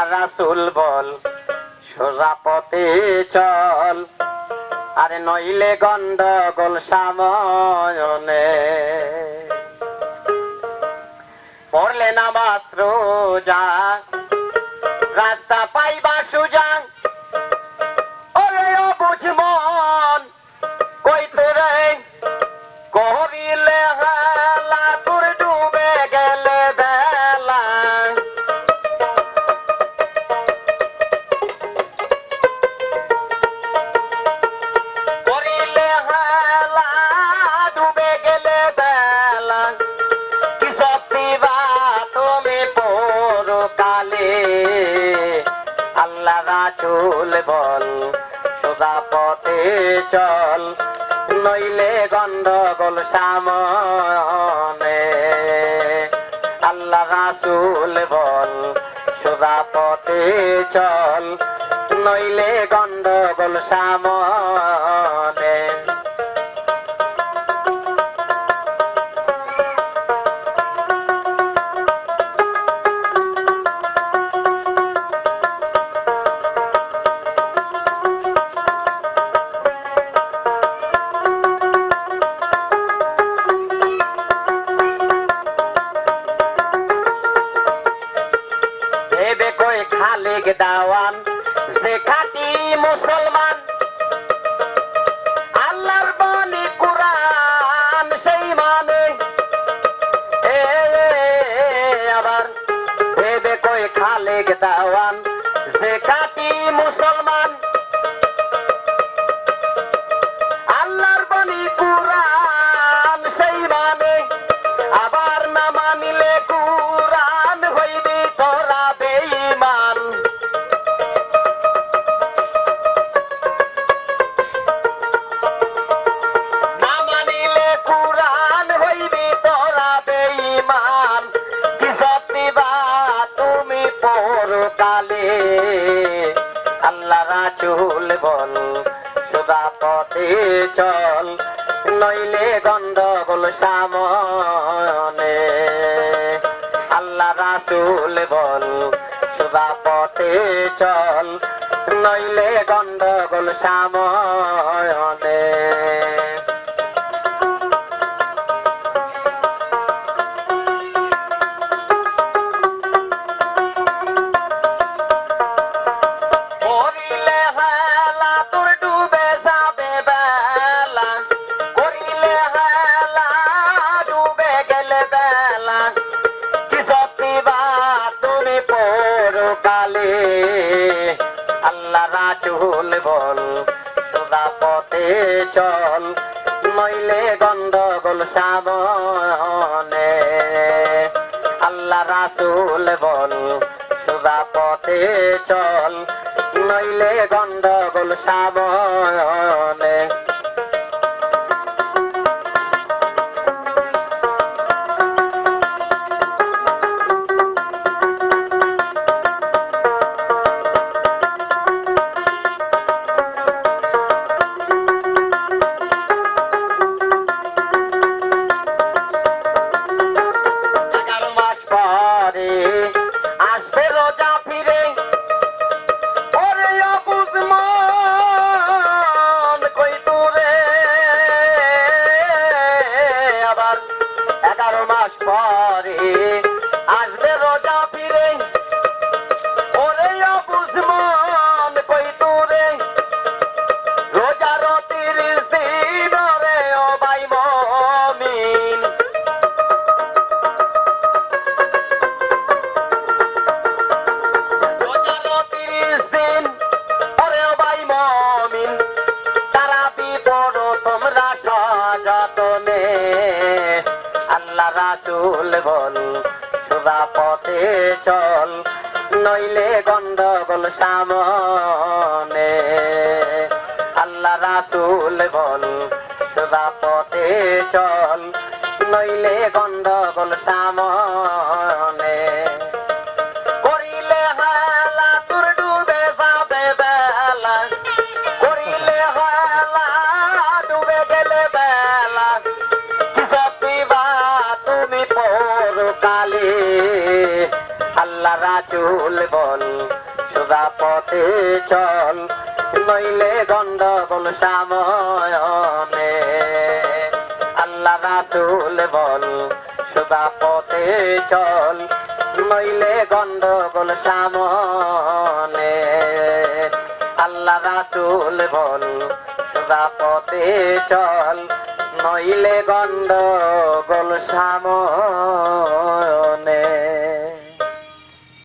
আল্লাহ রাসুল বল, সোজা পথে চল। আরে নইলে গন্ডগোল সামনে পড়লে নামাজ রোজা, রাস্তা পাইবা সুজান রাচুল বল, সোজা পথে চল, নইলে গন্ডগোল সামনে। আল্লাহ রাসুল বল, সোজা পথে চল, নইলে গন্ডগোল সামনে। কই খালেক দাওয়ান যে খাটি মুসলমান। আল্লাহর বাণী কোরআন সেই মানে। আবার ভেবে কই খালেক দাওয়ান সে পরকালে আল্লাহ রাচুল বল সুদা পথে চল, নইলে গন্ডগোল সামনে। আল্লাহ রাসুল বল সুদা পথে চল, নইলে গন্ডগোল সামনে। রাচুল বল, সোজা পথে চল, নইলে গন্ডগোল সাবনে। আল্লাহ রাসুল বল, সোজা পথে চল, নইলে গন্ডগোল সামনে রাসুল বল সুদা পথে চল, নইলে গন্ডগোল সামনে। আল্লাহ রাসুল বল সুদা পথে চল, নইলে গন্ডগোল সামনে। রাচুল বল, সোজা পথে চল, নইলে গন্ডগোল সাময়নে। আল্লাহ রাসুল বল, সোজা পথে চল, নইলে গন্ডগোল সামনে আল্লাহ রাসুল বল, সোজা পথে চল, নইলে গন্ডগোল সামনে